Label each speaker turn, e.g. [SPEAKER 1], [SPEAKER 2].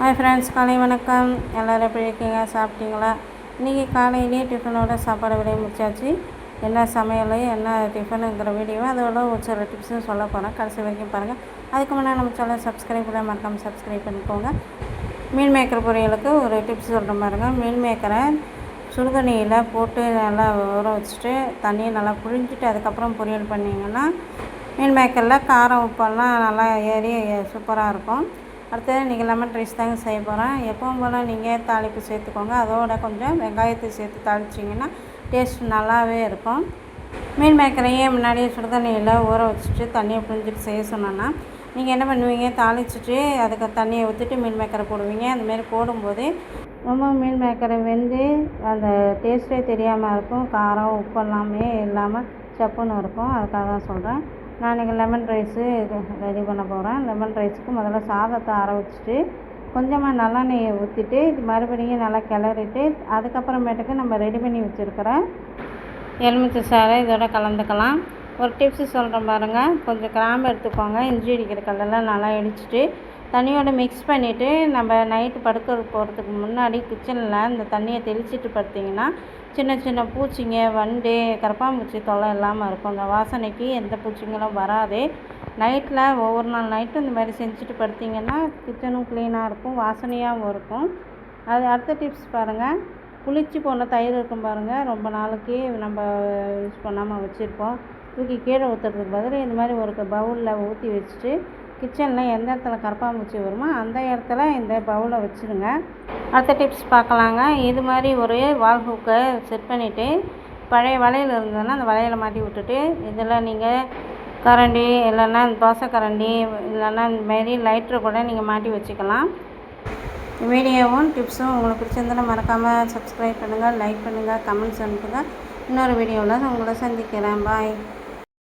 [SPEAKER 1] Hi friends காலை வணக்கம். எல்லோரும் எப்படி இருக்கீங்க? சாப்பிட்டீங்களா? இன்றைக்கி காலையிலேயே டிஃபனோட சாப்பாடு விடைய முடிச்சாச்சு. என்ன சமையல் என்ன டிஃபனுங்கிற வீடியோ அதோட ஒரு சில டிப்ஸும் சொல்ல போகிறேன் கடைசி வரைக்கும் பாருங்கள் அதுக்கு முன்னாடி நம்ம சேனல் சப்ஸ்கிரைப் பண்ண மறக்காமல் சப்ஸ்கிரைப் பண்ணிக்கோங்க. மீன் மேக்கர் பொரியலுக்கு ஒரு டிப்ஸ் சொல்கிற பாருங்கள் மீன் மேக்கரை சுடுதண்ணியில் போட்டு நல்லா ஊற வச்சுட்டு தண்ணியை நல்லா புழிஞ்சிட்டு அதுக்கப்புறம் பொரியல் பண்ணிங்கன்னா மீன் மேக்கரில் காரம் உப்பெல்லாம் நல்லா ஏறி சூப்பராக இருக்கும். அடுத்தது இன்றைக்கி லெமன் ரைஸ் தாங்க செய்ய போகிறேன் எப்பவும் போல் நீங்கள் தாளிப்பு சேர்த்துக்கோங்க. அதோட கொஞ்சம் வெங்காயத்தை சேர்த்து தாளிச்சிங்கன்னா டேஸ்ட் நல்லாவே இருக்கும். மீன் மேக்கரையே முன்னாடியே சுடுதண்ணியில் ஊற வச்சுட்டு தண்ணியை புழிஞ்சிட்டு செய்ய சொன்னோன்னா நீங்கள் என்ன பண்ணுவீங்க? தாளிச்சிட்டு அதுக்கு தண்ணியை ஊற்றிட்டு மீன் மேக்கரை போடுவீங்க. அந்தமாரி போடும்போது ரொம்ப மீன் மேக்கரை வெந்து அந்த டேஸ்ட்டே தெரியாமல் இருக்கும். காரம் உப்பு எல்லாமே இல்லாமல் சப்புன்னு இருக்கும். அதுக்காக தான் சொல்கிறேன் நான் இன்றைக்கி லெமன் ரைஸு ரெடி பண்ண போகிறேன் லெமன் ரைஸுக்கு முதல்ல சாதத்தை அரை வச்சுட்டு கொஞ்சமாக நல்லெண்ணெயை ஊற்றிட்டு இது மறுபடியும் நல்லா கிளறிட்டு அதுக்கப்புறமேட்டுக்கு நம்ம ரெடி பண்ணி வச்சுருக்கிற எலுமிச்சை சாறை இதோட கலந்துக்கலாம். ஒரு டிப்ஸு சொல்கிறேன் பாருங்கள் கொஞ்சம் கிராம்பு எடுத்துக்கோங்க. இஞ்சி அடிக்கிற கல்லெல்லாம் நல்லா இடிச்சிட்டு தண்ணியோடு மிக்ஸ் பண்ணிவிட்டு நம்ம நைட்டு படுக்க போகிறதுக்கு முன்னாடி கிச்சனில் இந்த தண்ணியை தெளிச்சிட்டு படுத்திங்கன்னா சின்ன சின்ன பூச்சிங்க வண்டு கரப்பாம்பூச்சி தொல்லை இல்லாமல் இருக்கும். அந்த வாசனைக்கு எந்த பூச்சிங்களும் வராது. நைட்டில் ஒவ்வொரு நாள் நைட்டும் இந்த மாதிரி செஞ்சுட்டு படுத்திங்கன்னா கிச்சனும் க்ளீனாக இருக்கும் வாசனையாகவும் இருக்கும். அது அடுத்த டிப்ஸ் பாருங்கள் புளிச்சு போன தயிர் இருக்கும் பாருங்கள் ரொம்ப நாளைக்கு நம்ம யூஸ் பண்ணாமல் வச்சுருப்போம். தூக்கி கீழே ஊற்றுறதுக்கு பதில் இந்த மாதிரி ஒரு பவுலில் ஊற்றி வச்சுட்டு கிச்சனில் எந்த இடத்துல கரப்பாம்பூச்சி வருமோ அந்த இடத்துல இந்த பவுலை வச்சுருங்க. அடுத்த டிப்ஸ் பார்க்கலாங்க. இது மாதிரி ஒரு வால் ஹூக்கை செட் பண்ணிவிட்டு பழைய வளையல் இருந்ததுன்னா அந்த வளையலை மாட்டி விட்டுட்டு இதில் நீங்கள் கரண்டி இல்லைன்னா தோசை கரண்டி இல்லைன்னா இந்தமாரி லைட்ரு கூட நீங்கள் மாட்டி வச்சுக்கலாம். வீடியோவும் டிப்ஸும் உங்களுக்கு பிடிச்சிருந்தனா மறக்காமல் சப்ஸ்கிரைப் பண்ணுங்கள் லைக் பண்ணுங்கள் கமெண்ட்ஸ் அனுப்புங்கள் இன்னொரு வீடியோவில் உங்களை சந்திக்கிறேன். பாய்.